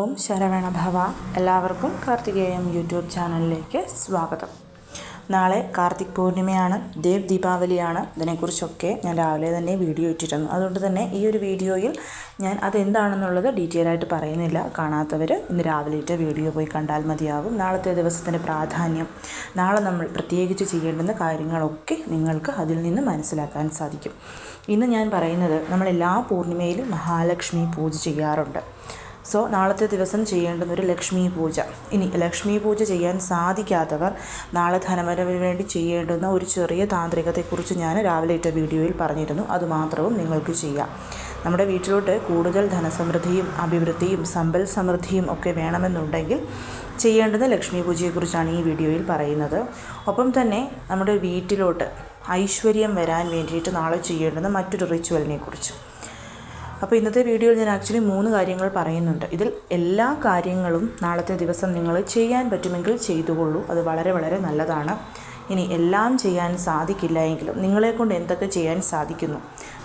ഓം ശരവണ ഭവ. എല്ലാവർക്കും കാർത്തികേയം യൂട്യൂബ് ചാനലിലേക്ക് സ്വാഗതം. നാളെ കാർത്തിക് പൂർണിമയാണ് ദേവ് ദീപാവലിയാണ്. ഇതിനെക്കുറിച്ചൊക്കെ ഞാൻ രാവിലെ തന്നെ വീഡിയോ ഇട്ടിരുന്നു. അതുകൊണ്ട് തന്നെ ഈ ഒരു വീഡിയോയിൽ ഞാൻ അതെന്താണെന്നുള്ളത് ഡീറ്റെയിൽ ആയിട്ട് പറയുന്നില്ല. കാണാത്തവർ ഇന്ന് രാവിലെ ഇട്ട വീഡിയോ പോയി കണ്ടാൽ മതിയാവും. നാളത്തെ ദിവസത്തിന്റെ പ്രാധാന്യം നാളെ നമ്മൾ പ്രത്യേകിച്ച് ചെയ്യേണ്ടുന്ന കാര്യങ്ങളൊക്കെ നിങ്ങൾക്ക് അതിൽ നിന്ന് മനസ്സിലാക്കാൻ സാധിക്കും. ഇന്ന് ഞാൻ പറയുന്നത് നമ്മൾ എല്ലാ പൂർണിമയിലും മഹാലക്ഷ്മി പൂജ ചെയ്യാറുണ്ട്. സോ നാളത്തെ ദിവസം ചെയ്യേണ്ടുന്ന ഒരു ലക്ഷ്മി പൂജ. ഇനി ലക്ഷ്മി പൂജ ചെയ്യാൻ സാധിക്കാത്തവർ നാളെ ധനവരവിന് വേണ്ടി ചെയ്യേണ്ടുന്ന ഒരു ചെറിയ താന്ത്രികത്തെക്കുറിച്ച് ഞാൻ രാവിലെ ഇട്ട വീഡിയോയിൽ പറഞ്ഞിരുന്നു. അതുമാത്രവും നിങ്ങൾക്ക് ചെയ്യാം. നമ്മുടെ വീട്ടിലോട്ട് കൂടുതൽ ധനസമൃദ്ധിയും അഭിവൃദ്ധിയും സമ്പൽ സമൃദ്ധിയും ഒക്കെ വേണമെന്നുണ്ടെങ്കിൽ ചെയ്യേണ്ടുന്ന ലക്ഷ്മി പൂജയെക്കുറിച്ചാണ് ഈ വീഡിയോയിൽ പറയുന്നത്. ഒപ്പം തന്നെ നമ്മുടെ വീട്ടിലോട്ട് ഐശ്വര്യം വരാൻ വേണ്ടിയിട്ട് നാളെ ചെയ്യേണ്ടുന്ന മറ്റൊരു റിച്വലിനെ കുറിച്ച് അപ്പോൾ ഇന്നത്തെ വീഡിയോയിൽ ഞാൻ ആക്ച്വലി മൂന്ന് കാര്യങ്ങൾ പറയുന്നുണ്ട്. ഇതിൽ എല്ലാ കാര്യങ്ങളും നാളത്തെ ദിവസം നിങ്ങൾ ചെയ്യാൻ പറ്റുമെങ്കിൽ ചെയ്തുകൊള്ളൂ. അത് വളരെ വളരെ നല്ലതാണ്. ഇനി എല്ലാം ചെയ്യാൻ സാധിക്കില്ല എങ്കിലും നിങ്ങളെക്കൊണ്ട് എന്തൊക്കെ ചെയ്യാൻ സാധിക്കുന്നു?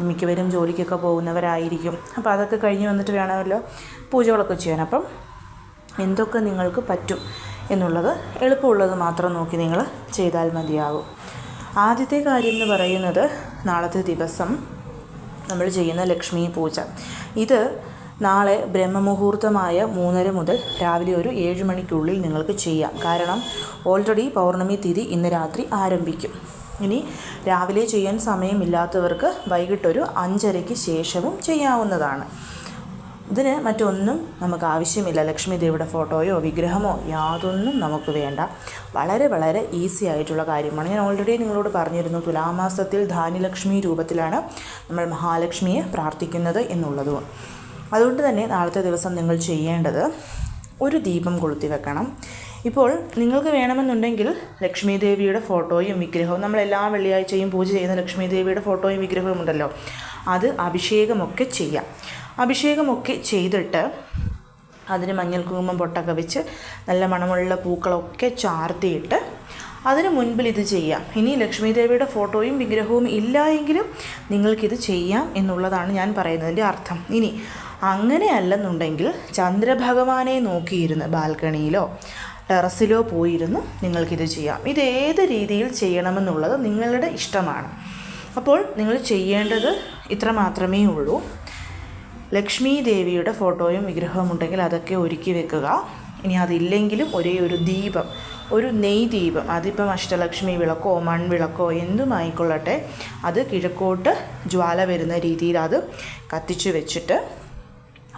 മിക്കവരും ജോലിക്കൊക്കെ പോകുന്നവരായിരിക്കും. അപ്പോൾ അതൊക്കെ കഴിഞ്ഞ് വന്നിട്ട് വേണമല്ലോ പൂജകളൊക്കെ ചെയ്യാൻ. അപ്പം എന്തൊക്കെ നിങ്ങൾക്ക് പറ്റും എന്നുള്ളത് എളുപ്പമുള്ളത് മാത്രം നോക്കി നിങ്ങൾ ചെയ്താൽ മതിയാകും. ആദ്യത്തെ കാര്യം എന്ന് പറയുന്നത് നാളത്തെ ദിവസം നമ്മൾ ചെയ്യുന്ന ലക്ഷ്മി പൂജ. ഇത് നാളെ ബ്രഹ്മമുഹൂർത്തമായ മൂന്നര മുതൽ രാവിലെ ഒരു ഏഴ് മണിക്കുള്ളിൽ നിങ്ങൾക്ക് ചെയ്യാം. കാരണം ഓൾറെഡി പൗർണമി തിഥി ഇന്ന് രാത്രി ആരംഭിക്കും. ഇനി രാവിലെ ചെയ്യാൻ സമയമില്ലാത്തവർക്ക് വൈകിട്ടൊരു അഞ്ചരയ്ക്ക് ശേഷവും ചെയ്യാവുന്നതാണ്. ഇതിന് മറ്റൊന്നും നമുക്ക് ആവശ്യമില്ല. ലക്ഷ്മി ദേവിയുടെ ഫോട്ടോയോ വിഗ്രഹമോ യാതൊന്നും നമുക്ക് വേണ്ട. വളരെ വളരെ ഈസി ആയിട്ടുള്ള കാര്യമാണ്. ഞാൻ ഓൾറെഡി നിങ്ങളോട് പറഞ്ഞിരുന്നു തുലാമാസത്തിൽ ധാന്യലക്ഷ്മി രൂപത്തിലാണ് നമ്മൾ മഹാലക്ഷ്മിയെ പ്രാർത്ഥിക്കുന്നത് എന്നുള്ളതും. അതുകൊണ്ട് തന്നെ നാളത്തെ ദിവസം നിങ്ങൾ ചെയ്യേണ്ടത് ഒരു ദീപം കൊളുത്തി വെക്കണം. ഇപ്പോൾ നിങ്ങൾക്ക് വേണമെന്നുണ്ടെങ്കിൽ ലക്ഷ്മി ദേവിയുടെ ഫോട്ടോയും വിഗ്രഹവും നമ്മൾ എല്ലാ വെള്ളിയാഴ്ചയും പൂജ ചെയ്യുന്ന ലക്ഷ്മി ദേവിയുടെ ഫോട്ടോയും വിഗ്രഹവും ഉണ്ടല്ലോ. അത് അഭിഷേകമൊക്കെ ചെയ്യാം. അഭിഷേകമൊക്കെ ചെയ്തിട്ട് അതിന് മഞ്ഞൾ കുങ്കുമം പൊട്ടൊക്കെ വെച്ച് നല്ല മണമുള്ള പൂക്കളൊക്കെ ചാർത്തിയിട്ട് അതിന് മുൻപിൽ ഇത് ചെയ്യാം. ഇനി ലക്ഷ്മി ദേവിയുടെ ഫോട്ടോയും വിഗ്രഹവും ഇല്ല എങ്കിലും നിങ്ങൾക്കിത് ചെയ്യാം എന്നുള്ളതാണ് ഞാൻ പറയുന്നതിന്റെ അർത്ഥം. ഇനി അങ്ങനെയല്ലെന്നുണ്ടെങ്കിൽ ചന്ദ്രഭഗവാനെ നോക്കിയിരുന്ന് ബാൽക്കണിയിലോ ടെറസിലോ പോയിരുന്നു നിങ്ങൾക്കിത് ചെയ്യാം. ഇത് ഏത് രീതിയിൽ ചെയ്യണമെന്നുള്ളത് നിങ്ങളുടെ ഇഷ്ടമാണ്. അപ്പോൾ നിങ്ങൾ ചെയ്യേണ്ടത് ഇത്ര മാത്രമേ ഉള്ളൂ. ലക്ഷ്മി ദേവിയുടെ ഫോട്ടോയും വിഗ്രഹവും ഉണ്ടെങ്കിൽ അതൊക്കെ ഒരുക്കി വെക്കുക. ഇനി അതില്ലെങ്കിലും ഒരേ ഒരു ദീപം ഒരു നെയ് ദീപം അതിപ്പം അഷ്ടലക്ഷ്മി വിളക്കോ മൺവിളക്കോ എന്തുമായിക്കൊള്ളട്ടെ അത് കിഴക്കോട്ട് ജ്വാല വരുന്ന രീതിയിൽ അത് കത്തിച്ചു വെച്ചിട്ട്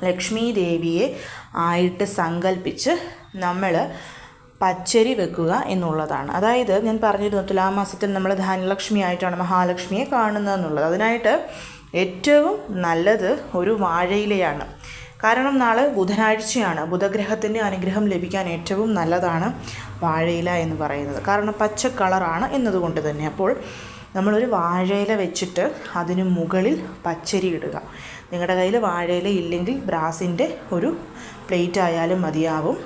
ലക്ഷ്മി ദേവിയെ ആയിട്ട് സങ്കല്പിച്ച് നമ്മൾ പച്ചരി വെക്കുക എന്നുള്ളതാണ്. അതായത് ഞാൻ പറഞ്ഞിരുന്നു തുലാമാസത്തിൽ നമ്മൾ ധാന്യലക്ഷ്മി ആയിട്ടാണ് മഹാലക്ഷ്മിയെ കാണുന്നത് എന്നുള്ളത് അതിനായിട്ട് ഏറ്റവും നല്ലത് ഒരു വാഴയിലയാണ്. കാരണം നാളെ ബുധനാഴ്ചയാണ്. ബുധഗ്രഹത്തിന്റെ അനുഗ്രഹം ലഭിക്കാൻ ഏറ്റവും നല്ലതാണ് വാഴയില എന്ന് പറയുന്നത്. കാരണം പച്ച കളറാണ് എന്നതുകൊണ്ട് തന്നെ. അപ്പോൾ നമ്മളൊരു വാഴയില വെച്ചിട്ട് അതിന് മുകളിൽ പച്ചരി ഇടുക. നിങ്ങളുടെ കയ്യിൽ വാഴയില ഇല്ലെങ്കിൽ ബ്രാസിന്റെ ഒരു പ്ലേറ്റ് ആയാലും മതിയാവും.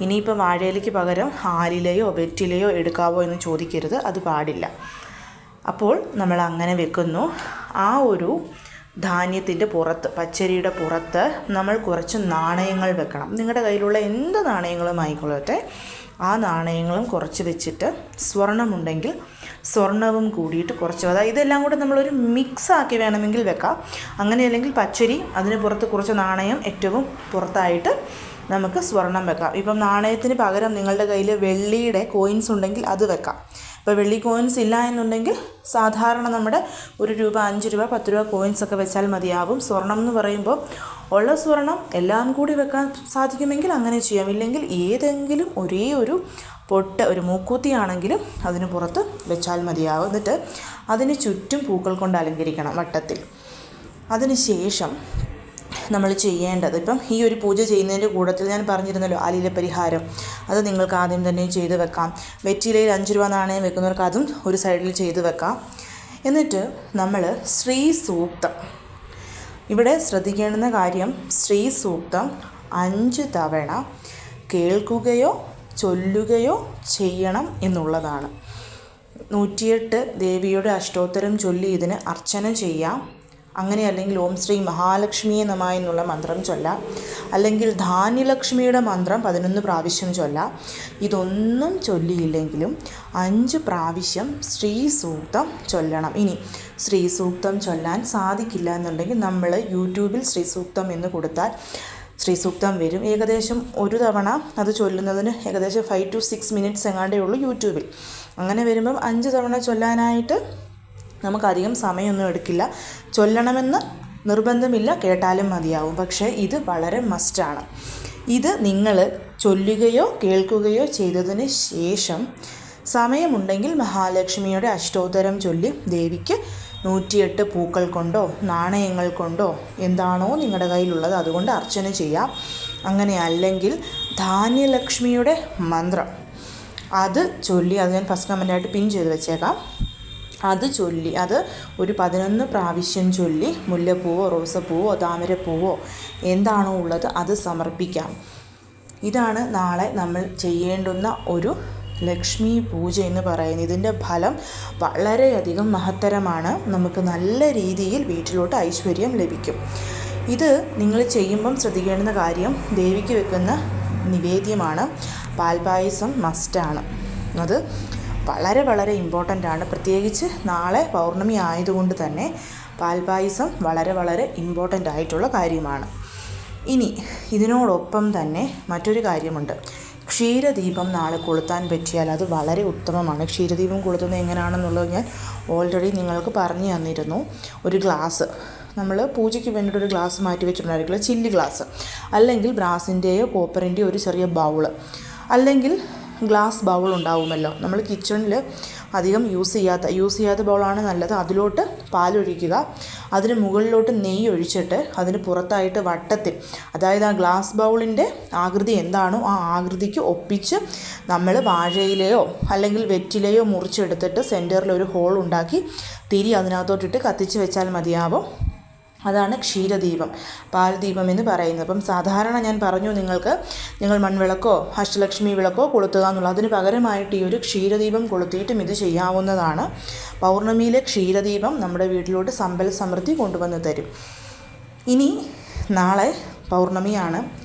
ഇനിയിപ്പോൾ വാഴയിലയ്ക്ക് പകരം ആലിലയോ വെറ്റിലയോ എടുക്കാവോ എന്ന് ചോദിക്കരുത്. അത് പാടില്ല. അപ്പോൾ നമ്മൾ അങ്ങനെ വെക്കുന്നു. ആ ഒരു ധാന്യത്തിന്റെ പുറത്ത് പച്ചരിയുടെ പുറത്ത് നമ്മൾ കുറച്ച് നാണയങ്ങൾ വെക്കണം. നിങ്ങളുടെ കയ്യിലുള്ള എന്ത് നാണയങ്ങളും ആയിക്കൊള്ളട്ടെ. ആ നാണയങ്ങളും കുറച്ച് വെച്ചിട്ട് സ്വർണമുണ്ടെങ്കിൽ സ്വർണവും കൂടിയിട്ട് കുറച്ച് അതായത് ഇതെല്ലാം കൂടെ നമ്മളൊരു മിക്സ് ആക്കി വേണമെങ്കിൽ വെക്കാം. അങ്ങനെയല്ലെങ്കിൽ പച്ചരി അതിന് പുറത്ത് കുറച്ച് നാണയം ഏറ്റവും പുറത്തായിട്ട് നമുക്ക് സ്വർണം വെക്കാം. ഇപ്പം നാണയത്തിന് പകരം നിങ്ങളുടെ കയ്യിൽ വെള്ളിയുടെ കോയിൻസ് ഉണ്ടെങ്കിൽ അത് വെക്കാം. ഇപ്പോൾ വെള്ളി കോയിൻസ് ഇല്ല എന്നുണ്ടെങ്കിൽ സാധാരണ നമ്മുടെ ഒരു രൂപ അഞ്ച് രൂപ പത്ത് രൂപ കോയിൻസ് ഒക്കെ വെച്ചാൽ മതിയാവും. സ്വർണം എന്ന് പറയുമ്പോൾ ഉള്ള സ്വർണം എല്ലാം കൂടി വെക്കാൻ സാധിക്കുമെങ്കിൽ അങ്ങനെ ചെയ്യാം. ഇല്ലെങ്കിൽ ഏതെങ്കിലും ഒരേ ഒരു പൊട്ട് ഒരു മൂക്കൂത്തിയാണെങ്കിലും അതിന് പുറത്ത് വെച്ചാൽ മതിയാവും. എന്നിട്ട് അതിന് ചുറ്റും പൂക്കൾ കൊണ്ട് അലങ്കരിക്കണം വട്ടത്തിൽ. അതിന് ശേഷം നമ്മൾ ചെയ്യേണ്ടത്. ഇപ്പം ഈ ഒരു പൂജ ചെയ്യുന്നതിന്റെ കൂട്ടത്തിൽ ഞാൻ പറഞ്ഞിരുന്നല്ലോ അലില പരിഹാരം. അത് നിങ്ങൾക്ക് ആദ്യം തന്നെ ചെയ്ത് വെക്കാം. വെറ്റിലയിൽ അഞ്ച് രൂപ നാണയം വെക്കുന്നവർക്ക് അതും ഒരു സൈഡിൽ ചെയ്ത് വെക്കാം. എന്നിട്ട് നമ്മൾ ശ്രീ സൂക്തം. ഇവിടെ ശ്രദ്ധിക്കേണ്ടുന്ന കാര്യം ശ്രീ സൂക്തം അഞ്ച് തവണ കേൾക്കുകയോ ചൊല്ലുകയോ ചെയ്യണം എന്നുള്ളതാണ്. നൂറ്റിയെട്ട് ദേവിയുടെ അഷ്ടോത്തരം ചൊല്ലി ഇതിന് അർച്ചന ചെയ്യാം. അങ്ങനെ അല്ലെങ്കിൽ ഓം ശ്രീ മഹാലക്ഷ്മിയെ നമ എന്നുള്ള മന്ത്രം ചൊല്ലാം. അല്ലെങ്കിൽ ധാന്യലക്ഷ്മിയുടെ മന്ത്രം പതിനൊന്ന് പ്രാവശ്യം ചൊല്ലാം. ഇതൊന്നും ചൊല്ലിയില്ലെങ്കിലും അഞ്ച് പ്രാവശ്യം ശ്രീ സൂക്തം ചൊല്ലണം. ഇനി ശ്രീ സൂക്തം ചൊല്ലാൻ സാധിക്കില്ല എന്നുണ്ടെങ്കിൽ നമ്മൾ യൂട്യൂബിൽ ശ്രീ സൂക്തം എന്ന് കൊടുത്താൽ ശ്രീ സൂക്തം വരും. ഏകദേശം ഒരു തവണ അത് ചൊല്ലുന്നതിന് ഏകദേശം ഫൈവ് ടു സിക്സ് മിനിറ്റ്സ് എങ്ങാണ്ടേ ഉള്ളൂ യൂട്യൂബിൽ. അങ്ങനെ വരുമ്പം അഞ്ച് തവണ ചൊല്ലാനായിട്ട് നമുക്കധികം സമയമൊന്നും എടുക്കില്ല. ചൊല്ലണമെന്ന് നിർബന്ധമില്ല കേട്ടാലും മതിയാവും. പക്ഷേ ഇത് വളരെ മസ്റ്റാണ്. ഇത് നിങ്ങൾ ചൊല്ലുകയോ കേൾക്കുകയോ ചെയ്തതിന് ശേഷം സമയമുണ്ടെങ്കിൽ മഹാലക്ഷ്മിയുടെ അഷ്ടോത്തരം ചൊല്ലി ദേവിക്ക് നൂറ്റിയെട്ട് പൂക്കൾ കൊണ്ടോ നാണയങ്ങൾ കൊണ്ടോ എന്താണോ നിങ്ങളുടെ കയ്യിലുള്ളത് അതുകൊണ്ട് അർച്ചന ചെയ്യാം. അങ്ങനെ അല്ലെങ്കിൽ ധാന്യലക്ഷ്മിയുടെ മന്ത്രം. അത് ചൊല്ലി അത് ഞാൻ ഫസ്റ്റ് കമന്റായിട്ട് പിൻ ചെയ്ത് വെച്ചേക്കാം. അത് ചൊല്ലി അത് ഒരു പതിനൊന്ന് പ്രാവശ്യം ചൊല്ലി മുല്ലപ്പൂവോ റോസപ്പൂവോ താമരപ്പൂവോ എന്താണോ ഉള്ളത് അത് സമർപ്പിക്കാം. ഇതാണ് നാളെ നമ്മൾ ചെയ്യേണ്ടുന്ന ഒരു ലക്ഷ്മി പൂജ എന്ന് പറയുന്നത്. ഇതിന്റെ ഫലം വളരെയധികം മഹത്തരമാണ്. നമുക്ക് നല്ല രീതിയിൽ വീട്ടിലോട്ട് ഐശ്വര്യം ലഭിക്കും. ഇത് നിങ്ങൾ ചെയ്യുമ്പം ശ്രദ്ധിക്കേണ്ടുന്ന കാര്യം ദേവിക്ക് വെക്കുന്ന നിവേദ്യമാണ്. പാൽപായസം മസ്റ്റാണ് അത് വളരെ വളരെ ഇമ്പോർട്ടന്റ് ആണ്. പ്രത്യേകിച്ച് നാളെ പൗർണമി ആയതുകൊണ്ട് തന്നെ പാൽപായസം വളരെ വളരെ ഇമ്പോർട്ടന്റ് ആയിട്ടുള്ള കാര്യമാണ്. ഇനി ഇതിനോടൊപ്പം തന്നെ മറ്റൊരു കാര്യമുണ്ട്. ക്ഷീരദീപം നാളെ കൊളുത്താൻ പറ്റിയാൽ അത് വളരെ ഉത്തമമാണ്. ക്ഷീരദീപം കൊളുത്തുന്നത് എങ്ങനെയാണെന്നുള്ളത് ഞാൻ ഓൾറെഡി നിങ്ങൾക്ക് പറഞ്ഞു തന്നിരുന്നു. ഒരു ഗ്ലാസ് നമ്മൾ പൂജയ്ക്ക് വേണ്ടിയിട്ട് ഒരു ഗ്ലാസ് മാറ്റി വെച്ചിട്ടുണ്ടായിരിക്കില്ല. ചില്ല് ഗ്ലാസ് അല്ലെങ്കിൽ ബ്രാസിന്റെയോ കോപ്പറിന്റെയോ ഒരു ചെറിയ ബൗൾ അല്ലെങ്കിൽ ഗ്ലാസ് ബൗൾ ഉണ്ടാവുമല്ലോ. നമ്മൾ കിച്ചണിൽ അധികം യൂസ് ചെയ്യാത്ത യൂസ് ചെയ്യാത്ത ബൗളാണ് നല്ലത്. അതിലോട്ട് പാലൊഴിക്കുക. അതിന് മുകളിലോട്ട് നെയ്യ് ഒഴിച്ചിട്ട് അതിന് പുറത്തായിട്ട് വട്ടത്തിൽ അതായത് ആ ഗ്ലാസ് ബൗളിന്റെ ആകൃതി എന്താണോ ആ ആകൃതിക്ക് ഒപ്പിച്ച് നമ്മൾ വാഴയിലയോ അല്ലെങ്കിൽ വെറ്റിലയോ മുറിച്ചെടുത്തിട്ട് സെന്ററിൽ ഒരു ഹോൾ ഉണ്ടാക്കി തിരി അതിനകത്തോട്ടിട്ട് കത്തിച്ച് വെച്ചാൽ മതിയാവും. അതാണ് ക്ഷീരദീപം. പാൽദീപം എന്ന് പറയുന്നത്. അപ്പം സാധാരണ ഞാൻ പറഞ്ഞു നിങ്ങൾക്ക് നിങ്ങൾ മൺവിളക്കോ അഷ്ടലക്ഷ്മി വിളക്കോ കൊളുത്തുക എന്നുള്ളത്. അതിന് പകരമായിട്ട് ഈ ഒരു ക്ഷീരദീപം കൊളുത്തിയിട്ടും ഇത് ചെയ്യാവുന്നതാണ്. പൗർണമിയിലെ ക്ഷീരദീപം നമ്മുടെ വീട്ടിലോട്ട് സമ്പൽ സമൃദ്ധി കൊണ്ടുവന്ന് തരും. ഇനി നാളെ പൗർണമിയാണ്.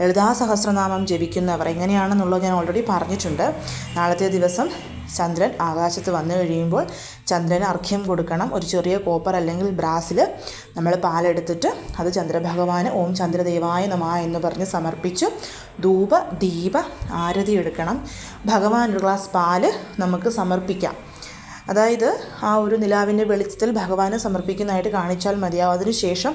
ലളിതാ സഹസ്രനാമം ജപിക്കുന്നവർ എങ്ങനെയാണെന്നുള്ളത് ഞാൻ ഓൾറെഡി പറഞ്ഞിട്ടുണ്ട്. നാളത്തെ ദിവസം ചന്ദ്രൻ ആകാശത്ത് വന്നു കഴിയുമ്പോൾ ചന്ദ്രന് അർഘ്യം കൊടുക്കണം. ഒരു ചെറിയ കോപ്പർ അല്ലെങ്കിൽ ബ്രാസിൽ നമ്മൾ പാലെടുത്തിട്ട് അത് ചന്ദ്രഭഗവാന് ഓം ചന്ദ്രദേവായ നമ എന്ന് പറഞ്ഞ് സമർപ്പിച്ചു ധൂപ ദീപ ആരതി എടുക്കണം. ഭഗവാൻ ഒരു ഗ്ലാസ് പാൽ നമുക്ക് സമർപ്പിക്കാം. അതായത് ആ ഒരു നിലാവിന്റെ വെളിച്ചത്തിൽ ഭഗവാന് സമർപ്പിക്കുന്നതായിട്ട് കാണിച്ചാൽ മതിയാവും. അതിനുശേഷം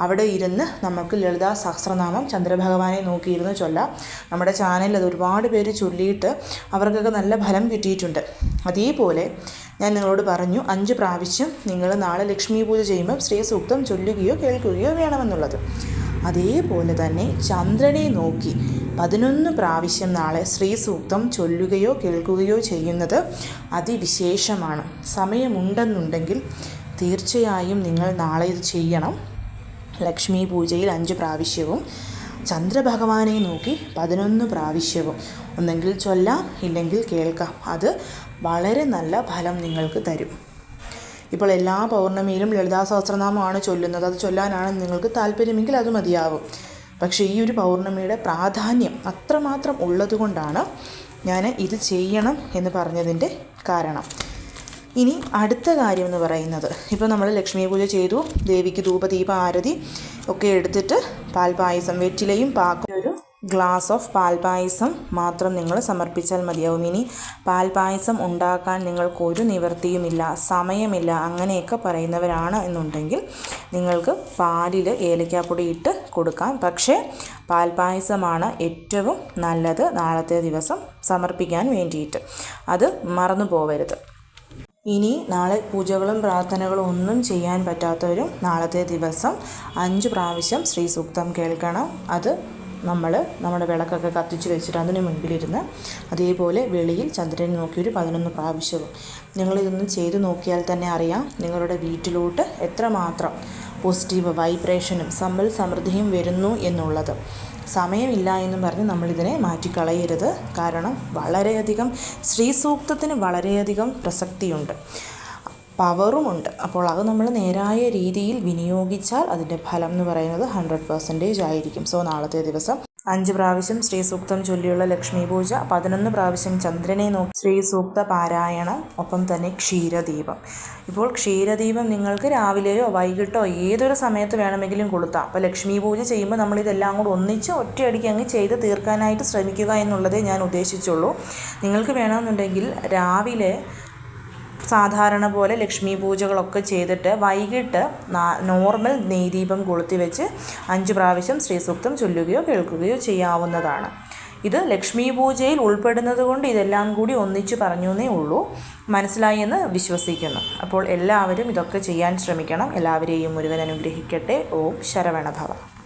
അവിടെ ഇരുന്ന് നമുക്ക് ലളിതാ സഹസ്രനാമം ചന്ദ്രഭഗവാനെ നോക്കിയിരുന്ന് ചൊല്ലാം. നമ്മുടെ ചാനലിൽ അത് ഒരുപാട് പേര് ചൊല്ലിയിട്ട് അവർക്കൊക്കെ നല്ല ഫലം കിട്ടിയിട്ടുണ്ട്. അതേപോലെ ഞാൻ നിങ്ങളോട് പറഞ്ഞു അഞ്ച് പ്രാവശ്യം നിങ്ങൾ നാളെ ലക്ഷ്മി പൂജ ചെയ്യുമ്പോൾ ശ്രീ സൂക്തം ചൊല്ലുകയോ കേൾക്കുകയോ വേണമെന്നുള്ളത്. അതേപോലെ തന്നെ ചന്ദ്രനെ നോക്കി പതിനൊന്ന് പ്രാവശ്യം നാളെ ശ്രീ സൂക്തം ചൊല്ലുകയോ കേൾക്കുകയോ ചെയ്യുന്നത് അതിവിശേഷമാണ്. സമയമുണ്ടെന്നുണ്ടെങ്കിൽ തീർച്ചയായും നിങ്ങൾ നാളെ ഇത് ചെയ്യണം. ലക്ഷ്മി പൂജയിൽ അഞ്ച് പ്രാവശ്യവും ചന്ദ്രഭഗവാനെ നോക്കി പതിനൊന്ന് പ്രാവശ്യവും. ഒന്നെങ്കിൽ ചൊല്ലാം ഇല്ലെങ്കിൽ കേൾക്കാം. അത് വളരെ നല്ല ഫലം നിങ്ങൾക്ക് തരും. ഇപ്പോൾ എല്ലാ പൗർണമിയിലും ലളിതാ സഹസ്രനാമമാണ് ചൊല്ലുന്നത്. അത് ചൊല്ലാനാണ് നിങ്ങൾക്ക് താല്പര്യമെങ്കിൽ അത് മതിയാവും. പക്ഷേ ഈ ഒരു പൗർണമിയുടെ പ്രാധാന്യം അത്രമാത്രം ഉള്ളതുകൊണ്ടാണ് ഞാൻ ഇത് ചെയ്യണം എന്ന് പറഞ്ഞതിന്റെ കാരണം. ഇനി അടുത്ത കാര്യം എന്ന് പറയുന്നത് ഇപ്പോൾ നമ്മൾ ലക്ഷ്മി പൂജ ചെയ്തു ദേവിക്ക് ധൂപദീപ ആരതി ഒക്കെ എടുത്തിട്ട് പാൽപായസം വെറ്റിലയും പാക്കും ഗ്ലാസ് ഓഫ് പാൽപായസം മാത്രം നിങ്ങൾ സമർപ്പിച്ചാൽ മതിയാവും. ഇനി പാൽപായസം ഉണ്ടാക്കാൻ നിങ്ങൾക്ക് ഒരു നിവൃത്തിയുമില്ല സമയമില്ല അങ്ങനെയൊക്കെ പറയുന്നവരാണ് എന്നുണ്ടെങ്കിൽ നിങ്ങൾക്ക് പാലിൽ ഏലക്കാപ്പൊടി ഇട്ട് കൊടുക്കാം. പക്ഷേ പാൽപായസമാണ് ഏറ്റവും നല്ലത് നാളത്തെ ദിവസം സമർപ്പിക്കാൻ വേണ്ടിയിട്ട്. അത് മറന്നു പോവരുത്. ഇനി നാളെ പൂജകളും പ്രാർത്ഥനകളും ഒന്നും ചെയ്യാൻ പറ്റാത്തവരും നാളത്തെ ദിവസം അഞ്ച് പ്രാവശ്യം ശ്രീ സൂക്തം കേൾക്കണം. അത് നമ്മൾ നമ്മുടെ വിളക്കൊക്കെ കത്തിച്ച് വെച്ചിട്ട് അതിന് മുൻപിലിരുന്ന് അതേപോലെ വെളിയിൽ ചന്ദ്രനെ നോക്കി ഒരു പതിനൊന്ന് പ്രാവശ്യവും നിങ്ങളിതൊന്ന് ചെയ്ത് നോക്കിയാൽ തന്നെ അറിയാം നിങ്ങളുടെ വീട്ടിലോട്ട് എത്രമാത്രം പോസിറ്റീവ് വൈബ്രേഷനും സമ്പൽ സമൃദ്ധിയും വരുന്നു എന്നുള്ളത്. സമയമില്ല എന്നും പറഞ്ഞ് നമ്മളിതിനെ മാറ്റിക്കളയരുത്. കാരണം വളരെയധികം ശ്രീ സൂക്തത്തിന് വളരെയധികം പ്രസക്തിയുണ്ട്. പവറുമുണ്ട്. അപ്പോൾ അത് നമ്മൾ നേരായ രീതിയിൽ വിനിയോഗിച്ചാൽ അതിന്റെ ഫലം എന്ന് പറയുന്നത് ഹൺഡ്രഡ് പെർസെന്റേജ് ആയിരിക്കും. സോ നാളത്തെ ദിവസം അഞ്ച് പ്രാവശ്യം ശ്രീ സൂക്തം ചൊല്ലിയുള്ള ലക്ഷ്മി പൂജ പതിനൊന്ന് പ്രാവശ്യം ചന്ദ്രനെ നോക്കി ശ്രീ സൂക്ത പാരായണം ഒപ്പം തന്നെ ക്ഷീരദീപം. ഇപ്പോൾ ക്ഷീരദീപം നിങ്ങൾക്ക് രാവിലെയോ വൈകിട്ടോ ഏതൊരു സമയത്ത് വേണമെങ്കിലും കൊളുത്താം. അപ്പോൾ ലക്ഷ്മി പൂജ ചെയ്യുമ്പോൾ നമ്മളിതെല്ലാം കൂടെ ഒന്നിച്ച് ഒറ്റയടിക്ക് അങ്ങ് ചെയ്ത് തീർക്കാനായിട്ട് ശ്രമിക്കുക എന്നുള്ളതേ ഞാൻ ഉദ്ദേശിച്ചുള്ളൂ. നിങ്ങൾക്ക് വേണമെന്നുണ്ടെങ്കിൽ രാവിലെ സാധാരണ പോലെ ലക്ഷ്മി പൂജകളൊക്കെ ചെയ്തിട്ട് വൈകിട്ട് നോർമൽ നെയ്ദീപം കൊളുത്തി വെച്ച് അഞ്ച് പ്രാവശ്യം ശ്രീസൂക്തം ചൊല്ലുകയോ കേൾക്കുകയോ ചെയ്യാവുന്നതാണ്. ഇത് ലക്ഷ്മി പൂജയിൽ ഉൾപ്പെടുന്നത് കൊണ്ട് ഇതെല്ലാം കൂടി ഒന്നിച്ചു പറഞ്ഞു എന്നേ ഉള്ളൂ. മനസ്സിലായി എന്ന് വിശ്വസിക്കുന്നു. അപ്പോൾ എല്ലാവരും ഇതൊക്കെ ചെയ്യാൻ ശ്രമിക്കണം. എല്ലാവരെയും മുരുകൻ അനുഗ്രഹിക്കട്ടെ. ഓം ശരവണഭവ.